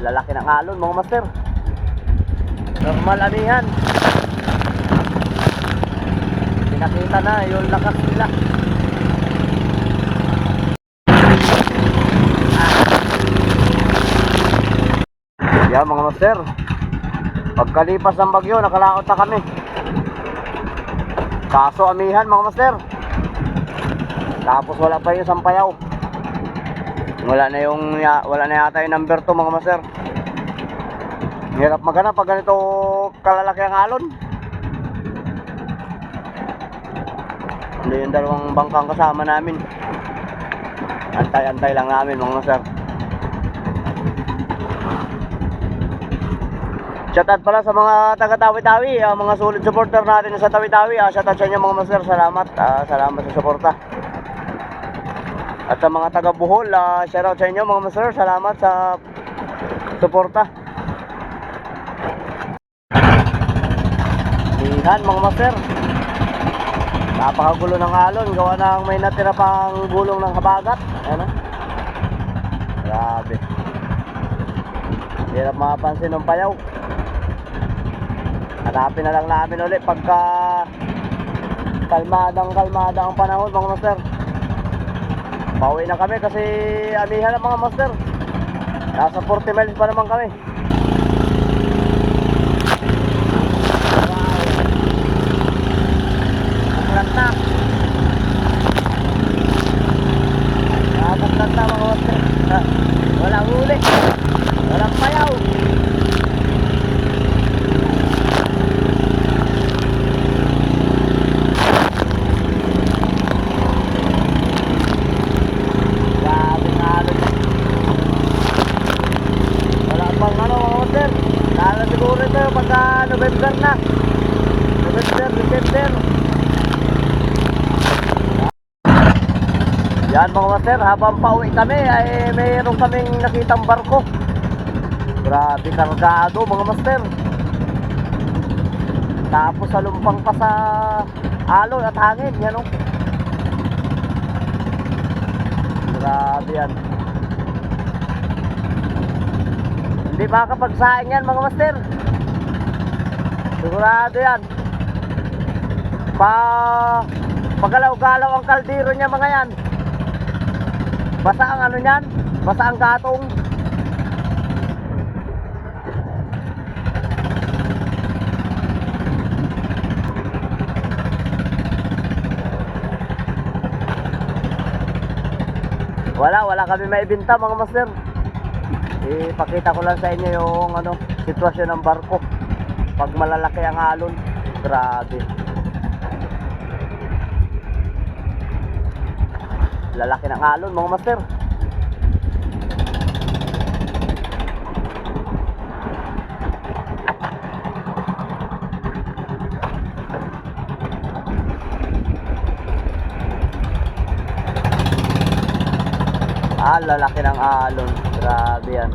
lalaki ng alon mga master. Normal anihan. Pinakita na yung lakas nila. Yan mga master. Pagkalipas ng bagyo, nakalaot na kami. Kaso amihan mga master. Tapos wala pa yung sampayaw. Wala na yung wala na yata yung number 2 mga master. Hirap maghanap pag ganito kalalaki ang alon. Hindi yung dalawang bangkang kasama namin. Antay-antay lang namin mga master. Shoutout pala sa mga taga Tawi-Tawi, ah, mga solid supporter natin sa Tawi-Tawi. Ah, shoutout sa inyo mga master, salamat. Ah, salamat sa suporta. At sa mga taga Bohol, ah, shoutout sa inyo mga master, salamat sa suporta. Ihan mga master. Napakagulo ng alon, gawa ng may natira pang gulong ng habagat. Ayan ah. Grabe. Hirap mapansin ng payaw. Hanapin na lang namin ulit pagka kalmadang kalmada ang panahon mga master. Pauwi na kami kasi amihan ng mga master. Nasa 40 miles pa naman kami. Wow. na. Nakakaslan na mga master. Ah, Walang huli. Walang payaw. Grabe nga ano yun. Wala pang ano mga master. Lalo siguro ito pagka November na. November, December. Yan mga master, habang pauwi kami ay mayroon kaming nakitang barko. Grabe kargado mga master. Tapos salumpang pa sa alon at hangin, yan o. Grabe yan. Hindi makakapagsaing yan mga master. Sigurado yan. Pa pagalaw-galaw ang kaldero niya mga yan. Basa ang ano niyan? Basa ang gatong. Wala, wala kami maibinta mga master. Ipakita ko lang sa inyo yung ano, sitwasyon ng barko. Pag malalaki ang alon, grabe. Lalaki ng alon mga master. Ah, lalaki ng alon. Grabe yan.